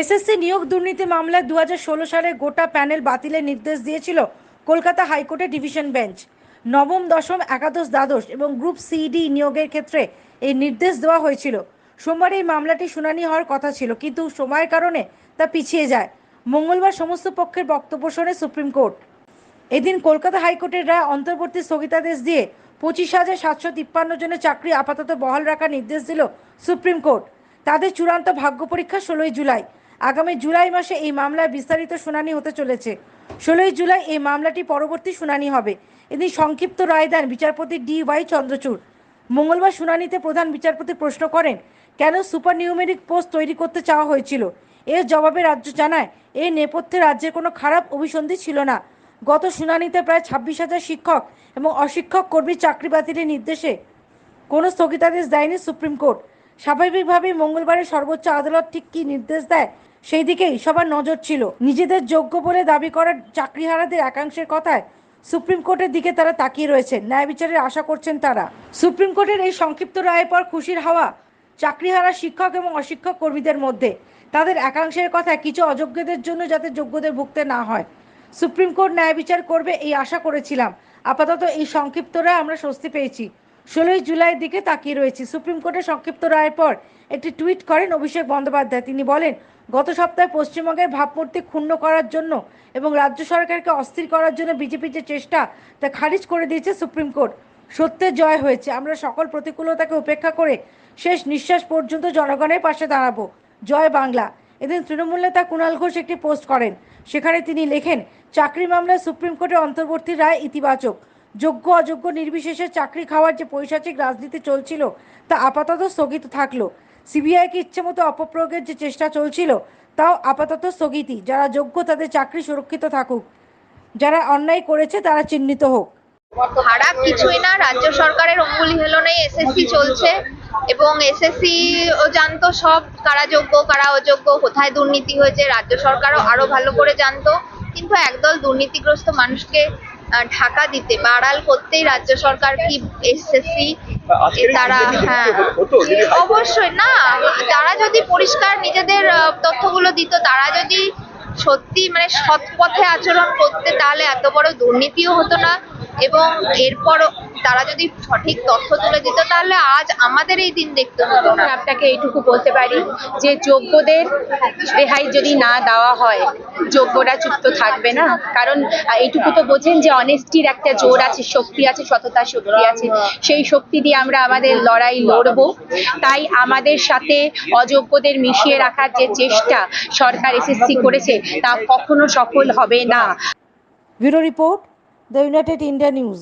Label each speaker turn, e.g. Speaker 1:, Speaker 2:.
Speaker 1: SSC নিয়োগ দুর্নীতি মামলায় দু হাজার ষোলো সালে গোটা প্যানেল বাতিলের নির্দেশ দিয়েছিল কলকাতা হাইকোর্টের ডিভিশন বেঞ্চ। নবম, দশম, একাদশ, দ্বাদশ এবং গ্রুপ সিডি নিয়োগের ক্ষেত্রে এই নির্দেশ দেওয়া হয়েছিল। সোমবার এই মামলাটি শুনানি হওয়ার কথা ছিল, কিন্তু সময়ের কারণে তা পিছিয়ে যায়। মঙ্গলবার সমস্ত পক্ষের বক্তব্য শোনে সুপ্রিম কোর্ট। এদিন কলকাতা হাইকোর্টের রায় অন্তর্বর্তী স্থগিতাদেশ দিয়ে পঁচিশ হাজার সাতশো তিপ্পান্ন জনের চাকরি আপাতত বহাল রাখার নির্দেশ দিল সুপ্রিম কোর্ট। তাদের চূড়ান্ত ভাগ্য পরীক্ষা ষোলোই জুলাই। আগামী জুলাই মাসে এই মামলায় বিস্তারিত শুনানি হতে চলেছে। ষোলোই জুলাই এই মামলাটি পরবর্তী শুনানি হবে। এদিন সংক্ষিপ্ত রায় দেন বিচারপতি ডি ওয়াই চন্দ্রচূড়। মঙ্গলবার শুনানিতে প্রধান বিচারপতি প্রশ্ন করেন, কেন সুপার নিউমেরিক পোস্ট তৈরি করতে চাওয়া হয়েছিল? এর জবাবে রাজ্য জানায় এই নেপথ্যে রাজ্যের কোনো খারাপ অভিসন্ধি ছিল না। গত শুনানিতে প্রায় ছাব্বিশ হাজার শিক্ষক এবং অশিক্ষক কর্মী চাকরি বাতিলের নির্দেশে কোনো স্থগিতাদেশ দেয়নি সুপ্রিম কোর্ট। স্বাভাবিকভাবেই মঙ্গলবারে সর্বোচ্চ আদালত ঠিক কী নির্দেশ দেয় সেই দিকেই সবার নজর ছিল। নিজেদের যোগ্য বলে দাবি করার চাকরিহারাদের একাংশের কথায় সুপ্রিম কোর্টের দিকে তারা তাকিয়ে রয়েছেন। ন্যায় বিচারের আশা করছেন তারা। সুপ্রিম কোর্টের এই সংক্ষিপ্ত রায়ের পর খুশির হাওয়া চাকরিহারা শিক্ষক এবং অশিক্ষক কর্মীদের মধ্যে। তাদের একাংশের কথায় কিছু অযোগ্যদের জন্য যাতে যোগ্যদের ভুগতে না হয়। সুপ্রিম কোর্ট ন্যায় বিচার করবে এই আশা করেছিলাম। আপাতত এই সংক্ষিপ্ত রায় আমরা স্বস্তি পেয়েছি। ষোলোই জুলাইয়ের দিকে তাকিয়ে রয়েছি। সুপ্রিম কোর্টের সংক্ষিপ্ত রায়ের পর একটি টুইট করেন অভিষেক বন্দ্যোপাধ্যায়। তিনি বলেন, গত সপ্তাহে পশ্চিমবঙ্গের ভাবমূর্তি ক্ষুণ্ণ করার জন্য এবং রাজ্য সরকারকে অস্থির করার জন্য বিজেপির যে চেষ্টা, তা খারিজ করে দিয়েছে সুপ্রিম কোর্ট। সত্যের জয় হয়েছে। আমরা সকল প্রতিকূলতাকে উপেক্ষা করে শেষ নিঃশ্বাস পর্যন্ত জনগণের পাশে দাঁড়াবো। জয় বাংলা। এদিন তৃণমূল নেতা কুণাল ঘোষ একটি পোস্ট করেন। সেখানে তিনি লেখেন, চাকরি মামলায় সুপ্রিম কোর্টের অন্তর্বর্তী রায় ইতিবাচক। যোগ্য অযোগ্য নির্বিশেষে চাকরি খাওয়ার যে পৈশাচিক রাজনীতি চলছিল, তা আপাতত স্থগিত থাকল। সিবিআইকে ইচ্ছেমতো অপপ্রয়োগের যে চেষ্টা চলছিল, তাও আপাতত স্থগিতই। যারা যোগ্য তাদের চাকরি সুরক্ষিত থাকুক। যারা অন্যায় করেছে তারা চিহ্নিত হোক।
Speaker 2: খারাপ কিছুই না। রাজ্য সরকারের অঙ্গুলি হেলনেই এসএসসি চলছে এবং এসএসসি ও জানতো সব কারা যোগ্য, কারা অযোগ্য, কোথায় দুর্নীতি হয়েছে। রাজ্য সরকারও আরও ভালো করে জানতো। কিন্তু একদল দুর্নীতিগ্রস্ত মানুষকে ঢাকা দিতে বা আড়াল করতেই রাজ্য সরকার কি এসএসসি তারা হ্যাঁ। অবশ্যই না তারা যদি পরিষ্কার নিজেদের তথ্যগুলো দিত তারা যদি সত্যি মানে সৎ পথে আচরণ করতে তাহলে এত বড় দুর্নীতিও হতো না। এবং এরপরও তারা যদি সঠিক তথ্য তুলে দিত তাহলে আজ আমাদের এই দিন দেখতে হতো না।
Speaker 3: আপনাকে এইটুকু বলতে পারি যে যোগ্যদের রেহাই যদি না দেওয়া হয় যোগ্যরা চুপ তো থাকবে না। কারণ এইটুকু তো বোঝেন যে অনেস্টির একটা জোর আছে শক্তি আছে সততা শক্তি আছে। সেই শক্তি দিয়ে আমরা আমাদের লড়াই লড়বো। তাই আমাদের সাথে অযোগ্যদের মিশিয়ে রাখার যে চেষ্টা সরকার এসএসসি করেছে তা কখনো সফল হবে না।
Speaker 1: Bureau report the United India news.